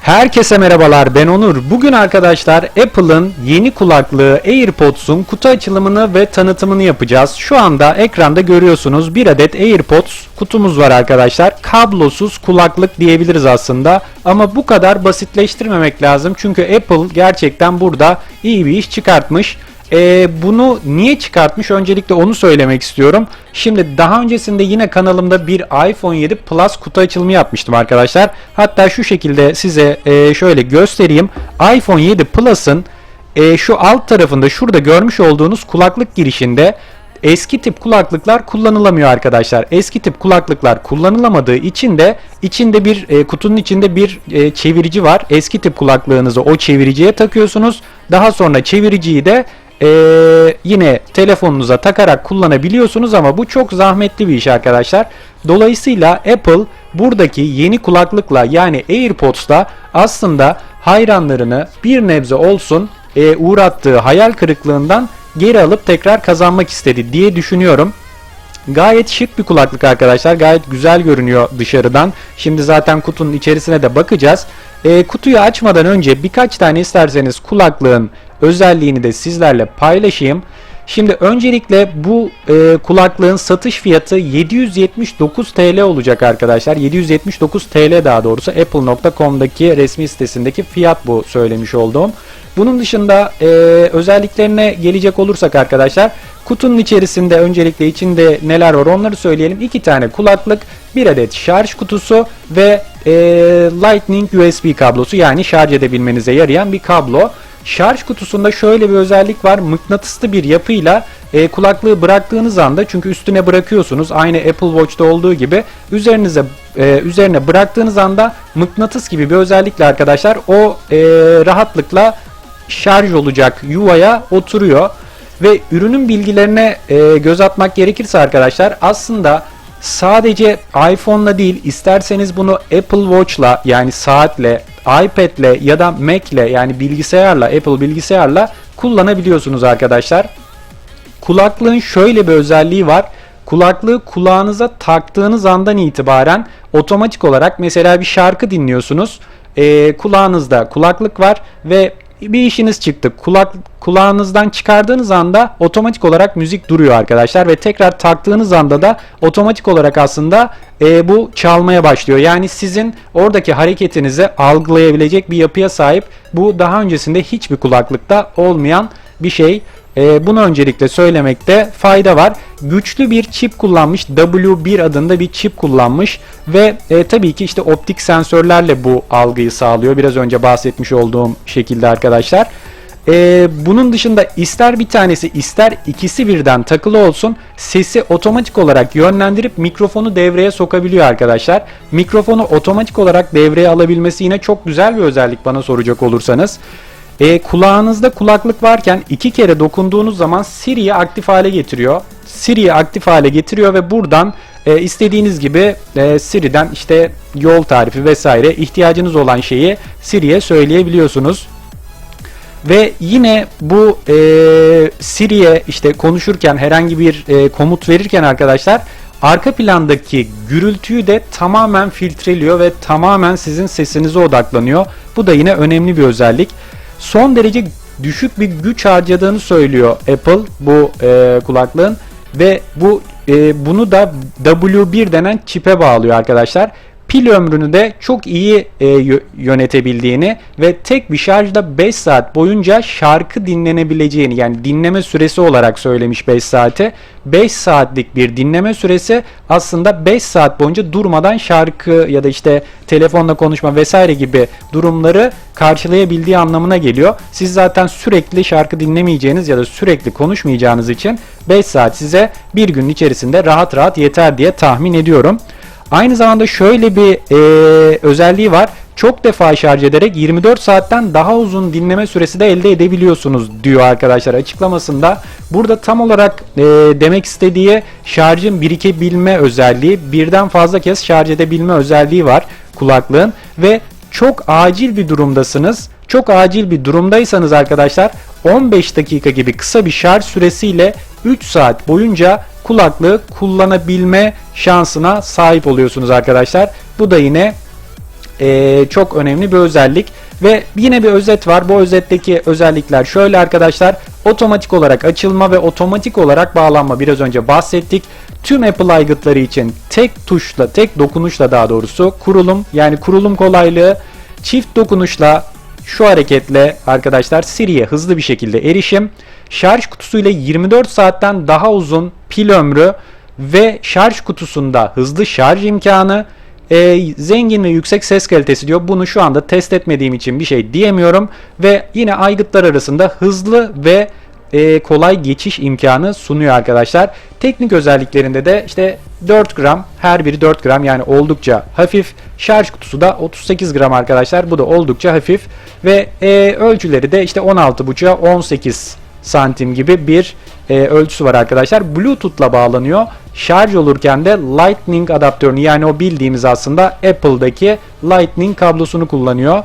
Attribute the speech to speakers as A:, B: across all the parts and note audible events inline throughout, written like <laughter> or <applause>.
A: Herkese merhabalar ben Onur. Bugün arkadaşlar Apple'ın yeni kulaklığı AirPods'un kutu açılımını ve tanıtımını yapacağız. Şu anda ekranda görüyorsunuz bir adet AirPods kutumuz var arkadaşlar. Kablosuz kulaklık diyebiliriz aslında ama bu kadar basitleştirmemek lazım. Çünkü Apple gerçekten burada iyi bir iş çıkartmış. Ee, bunu niye çıkartmış? Öncelikle onu söylemek istiyorum. Şimdi daha öncesinde yine kanalımda bir iPhone 7 Plus kutu açılımı yapmıştım arkadaşlar. Hatta şu şekilde size e, şöyle göstereyim. iPhone 7 Plus'ın e, şu alt tarafında şurada görmüş olduğunuz kulaklık girişinde eski tip kulaklıklar kullanılamıyor arkadaşlar. Eski tip kulaklıklar kullanılamadığı için de içinde bir e, kutunun içinde bir e, çevirici var. Eski tip kulaklığınızı o çeviriciye takıyorsunuz. Daha sonra çeviriciyi de e, yine telefonunuza takarak kullanabiliyorsunuz ama bu çok zahmetli bir iş arkadaşlar. Dolayısıyla Apple buradaki yeni kulaklıkla yani AirPods'la aslında hayranlarını bir nebze olsun e, uğrattığı hayal kırıklığından geri alıp tekrar kazanmak istedi diye düşünüyorum. Gayet şık bir kulaklık arkadaşlar. Gayet güzel görünüyor dışarıdan. Şimdi zaten kutunun içerisine de bakacağız. E, kutuyu açmadan önce birkaç tane isterseniz kulaklığın özelliğini de sizlerle paylaşayım. Şimdi öncelikle bu e, kulaklığın satış fiyatı 779 TL olacak arkadaşlar. 779 TL daha doğrusu apple.com'daki resmi sitesindeki fiyat bu söylemiş olduğum. Bunun dışında e, özelliklerine gelecek olursak arkadaşlar kutunun içerisinde öncelikle içinde neler var onları söyleyelim. İki tane kulaklık, bir adet şarj kutusu ve e, Lightning USB kablosu yani şarj edebilmenize yarayan bir kablo. Şarj kutusunda şöyle bir özellik var. Mıknatıslı bir yapıyla e, kulaklığı bıraktığınız anda çünkü üstüne bırakıyorsunuz aynı Apple Watch'ta olduğu gibi üzerinize e, üzerine bıraktığınız anda mıknatıs gibi bir özellikle arkadaşlar o e, rahatlıkla şarj olacak yuvaya oturuyor ve ürünün bilgilerine e, göz atmak gerekirse arkadaşlar aslında sadece iPhone'la değil isterseniz bunu Apple Watch'la yani saatle, iPad'le ya da Mac'le yani bilgisayarla, Apple bilgisayarla kullanabiliyorsunuz arkadaşlar. Kulaklığın şöyle bir özelliği var. Kulaklığı kulağınıza taktığınız andan itibaren otomatik olarak mesela bir şarkı dinliyorsunuz. E, kulağınızda kulaklık var ve bir işiniz çıktı. Kulak kulağınızdan çıkardığınız anda otomatik olarak müzik duruyor arkadaşlar ve tekrar taktığınız anda da otomatik olarak aslında e, bu çalmaya başlıyor. Yani sizin oradaki hareketinizi algılayabilecek bir yapıya sahip. Bu daha öncesinde hiçbir kulaklıkta olmayan bir şey. E, bunu öncelikle söylemekte fayda var. Güçlü bir çip kullanmış. W1 adında bir çip kullanmış ve e, tabii ki işte optik sensörlerle bu algıyı sağlıyor. Biraz önce bahsetmiş olduğum şekilde arkadaşlar. E, bunun dışında ister bir tanesi ister ikisi birden takılı olsun sesi otomatik olarak yönlendirip mikrofonu devreye sokabiliyor arkadaşlar. Mikrofonu otomatik olarak devreye alabilmesi yine çok güzel bir özellik bana soracak olursanız. E, kulağınızda kulaklık varken iki kere dokunduğunuz zaman Siri'yi aktif hale getiriyor. Siri'yi aktif hale getiriyor ve buradan e, istediğiniz gibi e, Siri'den işte yol tarifi vesaire ihtiyacınız olan şeyi Siri'ye söyleyebiliyorsunuz. Ve yine bu e, Siri'ye işte konuşurken herhangi bir e, komut verirken arkadaşlar arka plandaki gürültüyü de tamamen filtreliyor ve tamamen sizin sesinize odaklanıyor. Bu da yine önemli bir özellik son derece düşük bir güç harcadığını söylüyor Apple bu e, kulaklığın ve bu e, bunu da W1 denen çipe bağlıyor arkadaşlar. Pil ömrünü de çok iyi e, yönetebildiğini ve tek bir şarjda 5 saat boyunca şarkı dinlenebileceğini yani dinleme süresi olarak söylemiş 5 saate. 5 saatlik bir dinleme süresi aslında 5 saat boyunca durmadan şarkı ya da işte telefonla konuşma vesaire gibi durumları karşılayabildiği anlamına geliyor. Siz zaten sürekli şarkı dinlemeyeceğiniz ya da sürekli konuşmayacağınız için 5 saat size bir gün içerisinde rahat rahat yeter diye tahmin ediyorum. Aynı zamanda şöyle bir e, özelliği var. Çok defa şarj ederek 24 saatten daha uzun dinleme süresi de elde edebiliyorsunuz diyor arkadaşlar açıklamasında. Burada tam olarak e, demek istediği şarjın birikebilme özelliği, birden fazla kez şarj edebilme özelliği var kulaklığın ve çok acil bir durumdasınız. Çok acil bir durumdaysanız arkadaşlar 15 dakika gibi kısa bir şarj süresiyle 3 saat boyunca kulaklığı kullanabilme şansına sahip oluyorsunuz arkadaşlar. Bu da yine e, çok önemli bir özellik. Ve yine bir özet var. Bu özetteki özellikler şöyle arkadaşlar. Otomatik olarak açılma ve otomatik olarak bağlanma. Biraz önce bahsettik. Tüm Apple aygıtları için tek tuşla, tek dokunuşla daha doğrusu kurulum yani kurulum kolaylığı çift dokunuşla şu hareketle arkadaşlar Siri'ye hızlı bir şekilde erişim, şarj kutusuyla 24 saatten daha uzun pil ömrü ve şarj kutusunda hızlı şarj imkanı, e, zengin ve yüksek ses kalitesi diyor. Bunu şu anda test etmediğim için bir şey diyemiyorum ve yine aygıtlar arasında hızlı ve e, kolay geçiş imkanı sunuyor arkadaşlar. Teknik özelliklerinde de işte 4 gram her biri 4 gram yani oldukça hafif. Şarj kutusu da 38 gram arkadaşlar. Bu da oldukça hafif ve e, ölçüleri de işte 16.5'a 18 santim gibi bir e, ölçüsü var arkadaşlar. Bluetooth'la bağlanıyor. Şarj olurken de Lightning adaptörünü yani o bildiğimiz aslında Apple'daki Lightning kablosunu kullanıyor.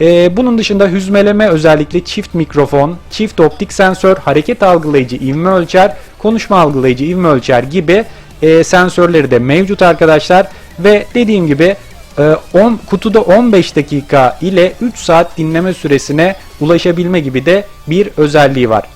A: Ee, bunun dışında hüzmeleme özellikle çift mikrofon, çift optik sensör, hareket algılayıcı ivme ölçer, konuşma algılayıcı ivme ölçer gibi e, sensörleri de mevcut arkadaşlar. Ve dediğim gibi e, 10, kutuda 15 dakika ile 3 saat dinleme süresine ulaşabilme gibi de bir özelliği var.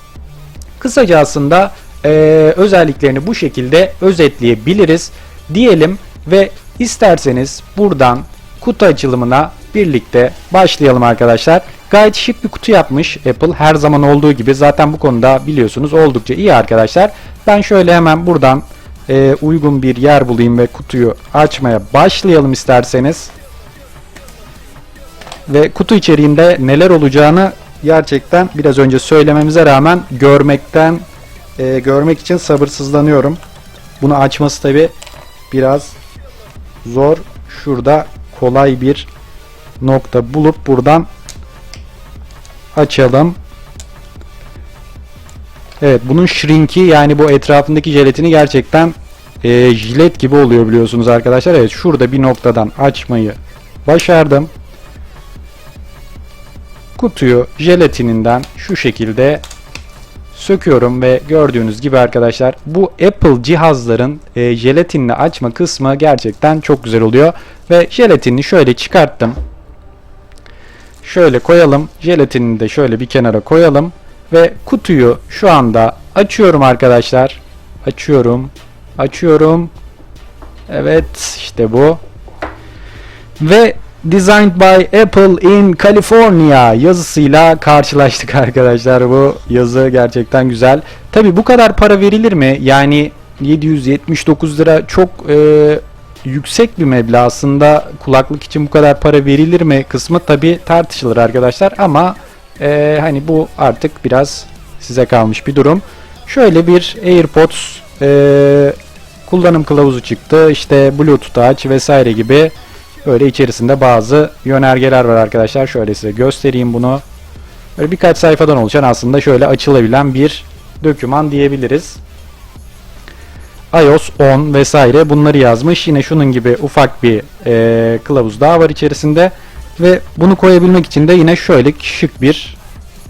A: Kısaca aslında e, özelliklerini bu şekilde özetleyebiliriz diyelim ve isterseniz buradan kutu açılımına birlikte başlayalım arkadaşlar. Gayet şık bir kutu yapmış Apple her zaman olduğu gibi zaten bu konuda biliyorsunuz oldukça iyi arkadaşlar. Ben şöyle hemen buradan e, uygun bir yer bulayım ve kutuyu açmaya başlayalım isterseniz. Ve kutu içeriğinde neler olacağını gerçekten biraz önce söylememize rağmen görmekten e, görmek için sabırsızlanıyorum. Bunu açması tabi biraz zor. Şurada kolay bir nokta bulup buradan açalım. Evet bunun shrink'i yani bu etrafındaki jelatini gerçekten e, jilet gibi oluyor biliyorsunuz arkadaşlar. Evet şurada bir noktadan açmayı başardım. Kutuyu jelatininden şu şekilde söküyorum ve gördüğünüz gibi arkadaşlar bu Apple cihazların e, jelatinle açma kısmı gerçekten çok güzel oluyor. Ve jelatinini şöyle çıkarttım. Şöyle koyalım. Jelatinini de şöyle bir kenara koyalım. Ve kutuyu şu anda açıyorum arkadaşlar. Açıyorum. Açıyorum. Evet işte bu. Ve Designed by Apple in California yazısıyla karşılaştık <laughs> arkadaşlar. Bu yazı gerçekten güzel. Tabi bu kadar para verilir mi? Yani 779 lira çok e, yüksek bir meblağ aslında kulaklık için bu kadar para verilir mi kısmı tabi tartışılır arkadaşlar ama e, hani bu artık biraz size kalmış bir durum. Şöyle bir AirPods e, kullanım kılavuzu çıktı işte Bluetooth aç vesaire gibi böyle içerisinde bazı yönergeler var arkadaşlar şöyle size göstereyim bunu. Böyle birkaç sayfadan oluşan aslında şöyle açılabilen bir döküman diyebiliriz iOS 10 vesaire bunları yazmış. Yine şunun gibi ufak bir e, kılavuz daha var içerisinde. Ve bunu koyabilmek için de yine şöyle şık bir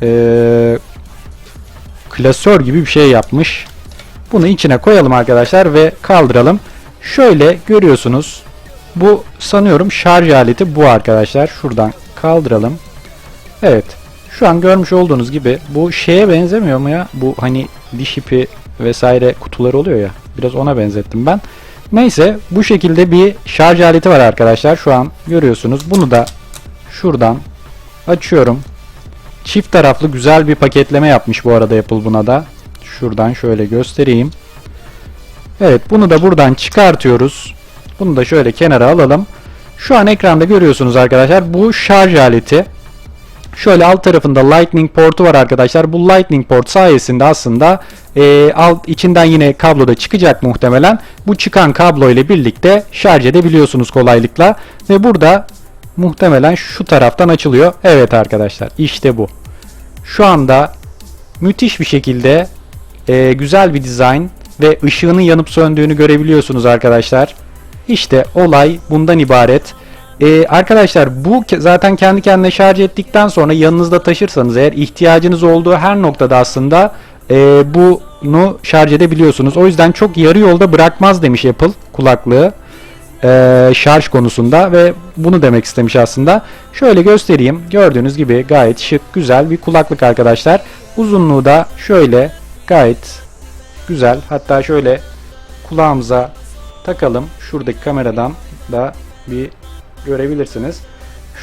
A: e, klasör gibi bir şey yapmış. Bunu içine koyalım arkadaşlar ve kaldıralım. Şöyle görüyorsunuz. Bu sanıyorum şarj aleti bu arkadaşlar. Şuradan kaldıralım. Evet. Şu an görmüş olduğunuz gibi bu şeye benzemiyor mu ya? Bu hani diş ipi vesaire kutuları oluyor ya. Biraz ona benzettim ben. Neyse bu şekilde bir şarj aleti var arkadaşlar. Şu an görüyorsunuz. Bunu da şuradan açıyorum. Çift taraflı güzel bir paketleme yapmış bu arada Apple buna da. Şuradan şöyle göstereyim. Evet bunu da buradan çıkartıyoruz. Bunu da şöyle kenara alalım. Şu an ekranda görüyorsunuz arkadaşlar. Bu şarj aleti. Şöyle alt tarafında Lightning portu var arkadaşlar. Bu Lightning port sayesinde aslında e, alt içinden yine kablo da çıkacak muhtemelen. Bu çıkan kablo ile birlikte şarj edebiliyorsunuz kolaylıkla. Ve burada muhtemelen şu taraftan açılıyor. Evet arkadaşlar işte bu. Şu anda müthiş bir şekilde e, güzel bir dizayn ve ışığının yanıp söndüğünü görebiliyorsunuz arkadaşlar. İşte olay bundan ibaret. Ee, arkadaşlar bu zaten kendi kendine şarj ettikten sonra yanınızda taşırsanız eğer ihtiyacınız olduğu her noktada aslında e, bunu şarj edebiliyorsunuz. O yüzden çok yarı yolda bırakmaz demiş Apple kulaklığı. e, şarj konusunda ve bunu demek istemiş aslında. Şöyle göstereyim. Gördüğünüz gibi gayet şık, güzel bir kulaklık arkadaşlar. Uzunluğu da şöyle gayet güzel. Hatta şöyle kulağımıza takalım. Şuradaki kameradan da bir görebilirsiniz.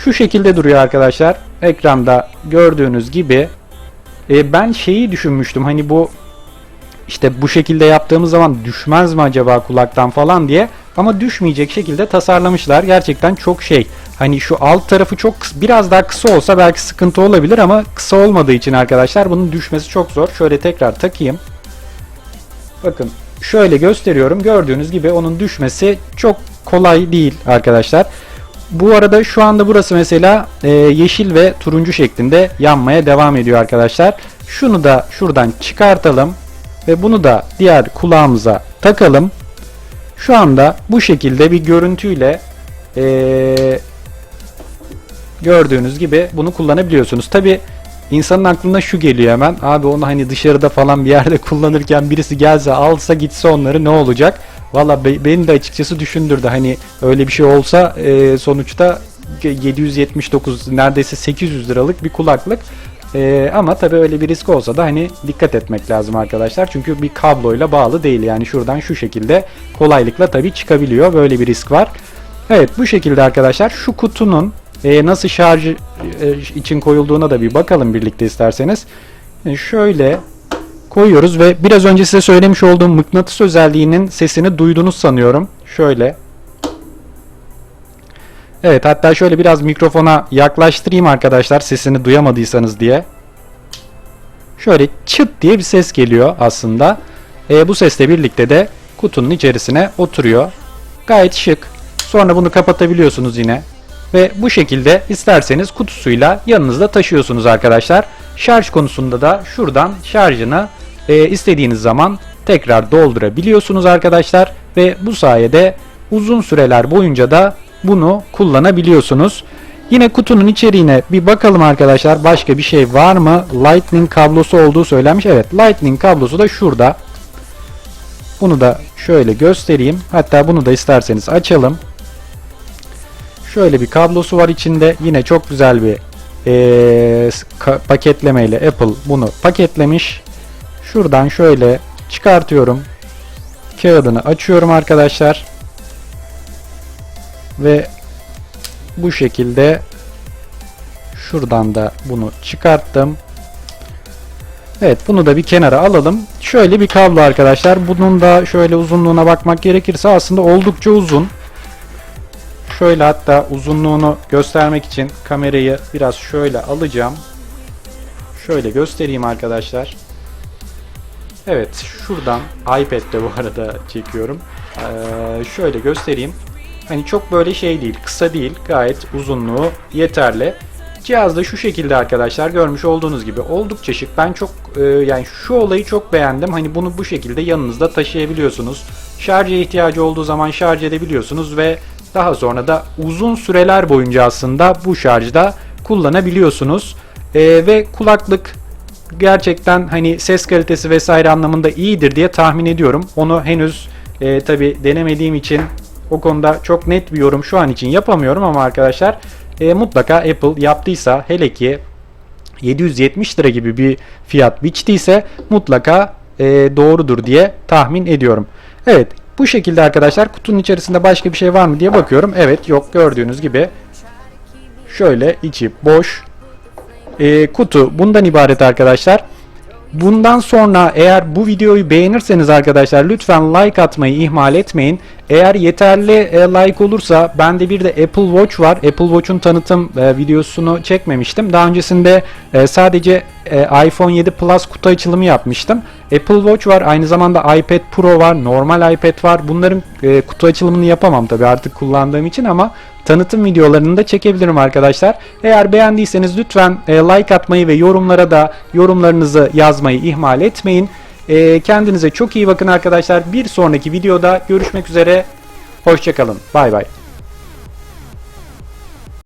A: Şu şekilde duruyor arkadaşlar. Ekranda gördüğünüz gibi. E, ben şeyi düşünmüştüm. Hani bu işte bu şekilde yaptığımız zaman düşmez mi acaba kulaktan falan diye. Ama düşmeyecek şekilde tasarlamışlar. Gerçekten çok şey. Hani şu alt tarafı çok biraz daha kısa olsa belki sıkıntı olabilir ama kısa olmadığı için arkadaşlar bunun düşmesi çok zor. Şöyle tekrar takayım. Bakın şöyle gösteriyorum. Gördüğünüz gibi onun düşmesi çok kolay değil arkadaşlar. Bu arada şu anda burası mesela e, yeşil ve turuncu şeklinde yanmaya devam ediyor arkadaşlar. Şunu da şuradan çıkartalım ve bunu da diğer kulağımıza takalım. Şu anda bu şekilde bir görüntüyle e, gördüğünüz gibi bunu kullanabiliyorsunuz. Tabi insanın aklına şu geliyor hemen. Abi onu hani dışarıda falan bir yerde <laughs> kullanırken birisi gelse alsa gitse onları ne olacak? Valla be- beni de açıkçası düşündürdü. Hani öyle bir şey olsa e, sonuçta 779 neredeyse 800 liralık bir kulaklık. E, ama tabii öyle bir risk olsa da hani dikkat etmek lazım arkadaşlar. Çünkü bir kabloyla bağlı değil. Yani şuradan şu şekilde kolaylıkla tabii çıkabiliyor. Böyle bir risk var. Evet bu şekilde arkadaşlar şu kutunun e, nasıl şarj e, için koyulduğuna da bir bakalım birlikte isterseniz. E, şöyle koyuyoruz ve biraz önce size söylemiş olduğum mıknatıs özelliğinin sesini duydunuz sanıyorum. Şöyle. Evet hatta şöyle biraz mikrofona yaklaştırayım arkadaşlar sesini duyamadıysanız diye. Şöyle çıt diye bir ses geliyor aslında. E, bu sesle birlikte de kutunun içerisine oturuyor. Gayet şık. Sonra bunu kapatabiliyorsunuz yine. Ve bu şekilde isterseniz kutusuyla yanınızda taşıyorsunuz arkadaşlar. Şarj konusunda da şuradan şarjını e, istediğiniz zaman tekrar doldurabiliyorsunuz arkadaşlar. Ve bu sayede uzun süreler boyunca da bunu kullanabiliyorsunuz. Yine kutunun içeriğine bir bakalım arkadaşlar. Başka bir şey var mı? Lightning kablosu olduğu söylenmiş. Evet Lightning kablosu da şurada. Bunu da şöyle göstereyim. Hatta bunu da isterseniz açalım. Şöyle bir kablosu var içinde. Yine çok güzel bir ka- paketlemeyle Apple bunu paketlemiş. Şuradan şöyle çıkartıyorum. Kağıdını açıyorum arkadaşlar. Ve bu şekilde şuradan da bunu çıkarttım. Evet bunu da bir kenara alalım. Şöyle bir kablo arkadaşlar. Bunun da şöyle uzunluğuna bakmak gerekirse aslında oldukça uzun. Şöyle hatta uzunluğunu göstermek için kamerayı biraz şöyle alacağım. Şöyle göstereyim arkadaşlar. Evet şuradan iPad'de bu arada çekiyorum. Ee, şöyle göstereyim. Hani çok böyle şey değil, kısa değil. Gayet uzunluğu yeterli. Cihaz da şu şekilde arkadaşlar görmüş olduğunuz gibi oldukça şık. Ben çok e, yani şu olayı çok beğendim. Hani bunu bu şekilde yanınızda taşıyabiliyorsunuz. Şarja ihtiyacı olduğu zaman şarj edebiliyorsunuz ve daha sonra da uzun süreler boyunca aslında bu şarjda kullanabiliyorsunuz. E, ve kulaklık gerçekten hani ses kalitesi vesaire anlamında iyidir diye tahmin ediyorum. Onu henüz e, tabi denemediğim için o konuda çok net bir yorum şu an için yapamıyorum ama arkadaşlar e, mutlaka Apple yaptıysa hele ki 770 lira gibi bir fiyat biçtiyse mutlaka e, doğrudur diye tahmin ediyorum. Evet bu şekilde arkadaşlar kutunun içerisinde başka bir şey var mı diye bakıyorum. Evet yok gördüğünüz gibi şöyle içi boş e, kutu bundan ibaret arkadaşlar. Bundan sonra eğer bu videoyu beğenirseniz arkadaşlar lütfen like atmayı ihmal etmeyin. Eğer yeterli e, like olursa bende bir de Apple Watch var. Apple Watch'un tanıtım e, videosunu çekmemiştim. Daha öncesinde e, sadece iPhone 7 Plus kutu açılımı yapmıştım. Apple Watch var. Aynı zamanda iPad Pro var. Normal iPad var. Bunların kutu açılımını yapamam tabi artık kullandığım için ama tanıtım videolarını da çekebilirim arkadaşlar. Eğer beğendiyseniz lütfen e, like atmayı ve yorumlara da yorumlarınızı yazmayı ihmal etmeyin. E, kendinize çok iyi bakın arkadaşlar. Bir sonraki videoda görüşmek üzere. Hoşçakalın. Bay bay.